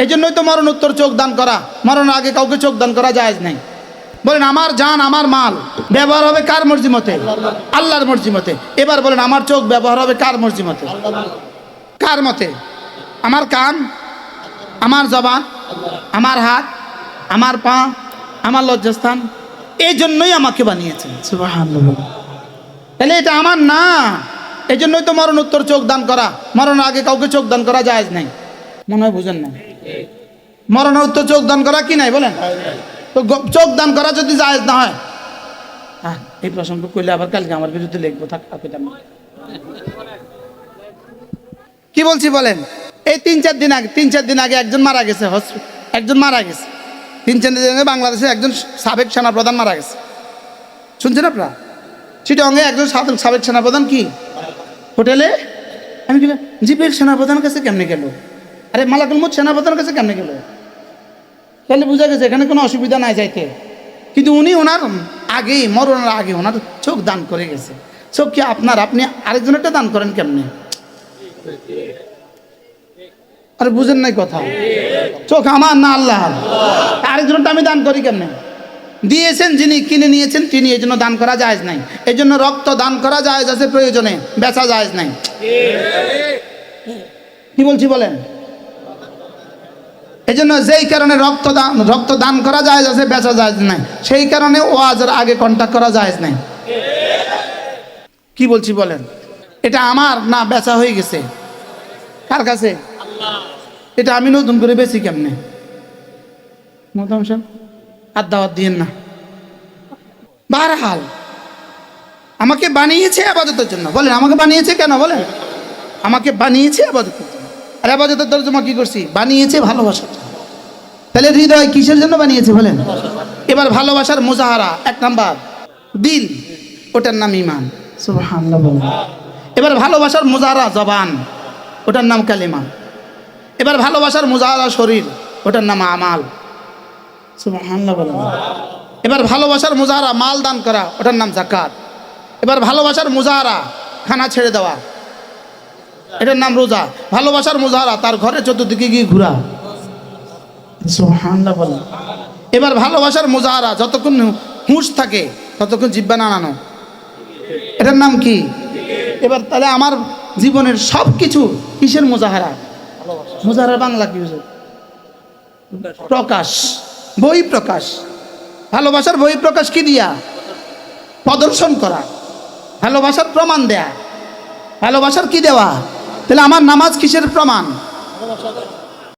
এই জন্যই তো মরণ উত্তর চোখ দান করা। মরণের আগে কাউকে চোখ দান করা যায় নাই। বলেন, আমার জান, আমার মাল ব্যবহার হবে কার মর্জি মতে? আল্লাহর মর্জি মতে। এবার বলেন, আমার চোখ ব্যবহার হবে কার মর্জি মতে? কার মতে? আমার কান, আমার জবান আমার হাত, আমার পা, আমার লজ্জাস্থান, এই জন্যই আমাকে বানিয়েছেন। তাহলে এটা আমার না। এই জন্যই তো মরণ উত্তর চোখ দান করা। মরণের আগে কাউকে চোখ দান করা যায় নাই। মনে হয় বুঝেন না মরণের উত্তর চোখ দান করা কি নাই বলেন? তো চোখ দান করা যদি জায়েজ না হয়? হ্যাঁ এই প্রসঙ্গ করলে আবার কালকে আমার বিরুদ্ধে লিখব। কি বলছি বলেন? এই তিন চার দিন আগে তিন চার দিন আগে একজন মারা গেছে একজন মারা গেছে। তিন চার দিন আগে বাংলাদেশে একজন সাবেক সেনাপ্রধান মারা গেছে। শুনছেন আপনারা? চিটংয়ে একজন সাবেক সেনাপ্রধান কি? হোটেলে? আমি গেলাম জিপের সেনাপ্রধানের কাছে কেমনে গেল? আরে মালাকুল মুদ সেনাপ্রধানের কাছে কেমনে গেল? তাহলে বোঝা গেছে এখানে কোনো অসুবিধা নাই যাইতে। কিন্তু উনি ওনার আগেই, মরণের আগে ওনার চোখ দান করে গেছে। চোখ কি আপনার? আপনি আরেকজনেরটা দান করেন কেমনে? আরে বুঝেন নাই কথা। চোখ আমার না আল্লাহ আরেকজনটা আমি দান করি কেমনে? দিয়েছেন যিনি, কিনে নিয়েছেন, তিনি এই জন্য দান করা যায় নাই। এই জন্য রক্ত দান করা যায় আছে, প্রয়োজনে। বেচা যায় নাই। কি বলছি বলেন? এই জন্য যেই কারণে রক্ত দান রক্ত দান করা যায় আছে, বেচা যায় নাই। সেই কারণে ওয়াজের আগে কন্ট্যাক্ট করা যায় নাই। কি বলছি বলেন? এটা আমার না বেচা হয়ে গেছে? কার কাছে? এটা আমি নতুন করে বেশি কেমনে? আর দাওয়াত দিয়েন না। বারহাল, আমাকে বানিয়েছে আবাদতের জন্য। বলেন, আমাকে বানিয়েছে কেন বলেন? আমাকে বানিয়েছে আবাদতের জন্য। আর আবাদতের তর্জমা কি করছি? বানিয়েছে ভালোবাসার জন্য। তাহলে হৃদয় কিসের জন্য বানিয়েছে বলেন? এবার ভালোবাসার মোজাহারা এক নাম্বার। দিল ওটার নাম ইমান। এবার ভালোবাসার মোজাহারা জবান ওটার নাম কালিমা। এবার ভালোবাসার মুজাহারা শরীর ওটার নাম আমাল। এবার ভালোবাসার মুজাহারা মাল দান করা ওটার নাম জাকাত এবার ভালোবাসার মুজাহারা খানা ছেড়ে দেওয়া এটার নাম রোজা। ভালোবাসার মুজাহারা তার ঘরে চতুর্দিকে গিয়ে ঘোরা। এবার ভালোবাসার মোজাহারা, যতক্ষণ হুঁশ থাকে, ততক্ষণ জিব্বা নাড়ানো। এটার নাম কি? এবার তাহলে আমার জীবনের সব কিছু কিসের মোজাহারা? মুজাহারার বাংলা কি প্রকাশ, বই প্রকাশ। ভালোবাসার বই প্রকাশ কি দিয়া? প্রদর্শন করা। ভালোবাসার প্রমাণ দেয়া। ভালোবাসার কি দেওয়া? তাহলে আমার নামাজ কিসের প্রমাণ?